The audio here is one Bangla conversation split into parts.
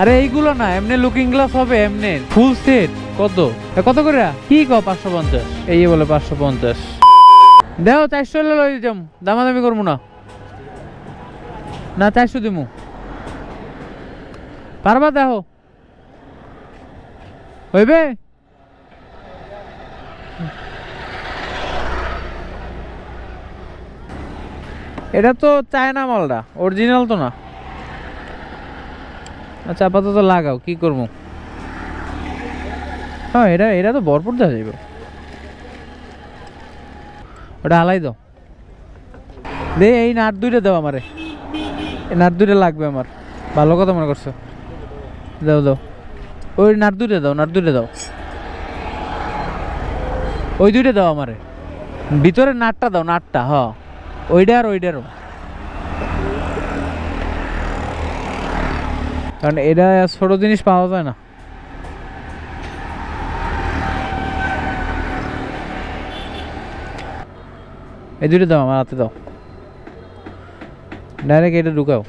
আরে এইগুলো না, এমনি লুকিং গ্লাস হবে, এমনি ফুল সেট কত? কত করে? কি ক পাঁচশো পঞ্চাশ? এই বলে পাঁচশো পঞ্চাশ। দেখো চারশো হলে লই যাম। দামাদামি করব না। না, চারশো দিমু। পারবা দেখো হইবে? এটা তো চায়না মালটা অরিজিনাল তো না। আচ্ছা আপাতত লাগাও, কি করব? হ্যাঁ এটা এটা তো ভরপুর দেওয়া যাবে ওটা হালাই দাও। দে, এই নাট দুইটা দাও আমারে। এই নাট দুইটা লাগবে আমার। ভালো কথা মনে করছ? দাও দাও। ওই নাট দুইটা দাও, নাট দুইটা দাও। ওই দুইটা দাও আমারে। ভিতরে নাটটা দাও, নাটটা, হ। ওইটা আর ওইটারও। কারণ এটা ছোট জিনিস পাওয়া যায় না। এই দুটো দাও, আমার হাতে দাও। ডাইরেক্ট এটা ঢুকাও।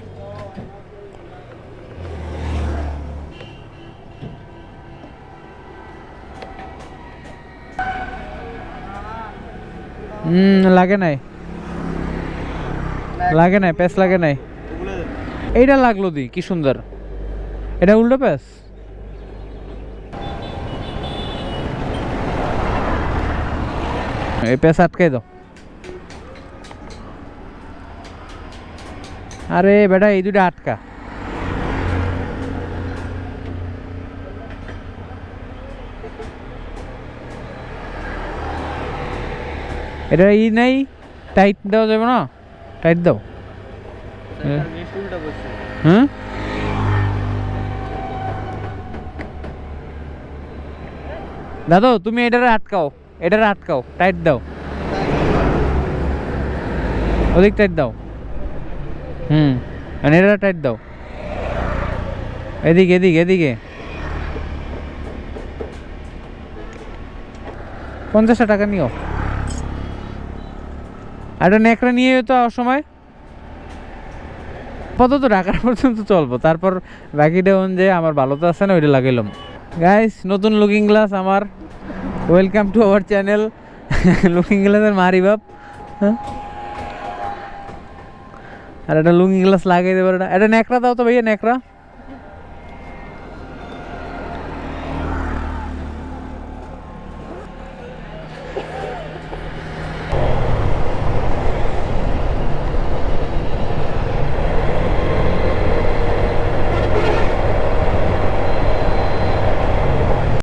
হুম লাগে নাই। লাগে নাই প্যাস লাগে নাই। এইটা লাগল দি, কি সুন্দর। এটা উল্টো প্যাস এই প্যাস আটকাই দাও। আরে বেটা এই দুটো আটকা। এটা ই নাই টাইট দেওয়া যাবে না? টাইট দাও। হ্যাঁ? দাদা, তুমি এটারে আটকাও এটারে আটকাও টাইট দাও। ওদিক টাইট দাও। হুম মানে এটা টাইট দাও। এদিকে এদিকে এদিকে। পঞ্চাশটা টাকা নিও। আর নেকড়া নিয়ে তো সময়। আপাতত ঢাকার পর্যন্ত চলবো, তারপর বাকিটা অনুযায়ী আমার ভালো তো আছে না, ওইটা লাগাইলাম। গাইস নতুন লুকিং গ্লাস আমার। Welcome to our channel looking গ্লাসের মারি বাপ। হ্যাঁ? আর একটা লুকিং গ্লাস লাগাই দেবো এটা এটা ন্যাকড়া দাও তো ভাইয়া, ন্যাকড়া।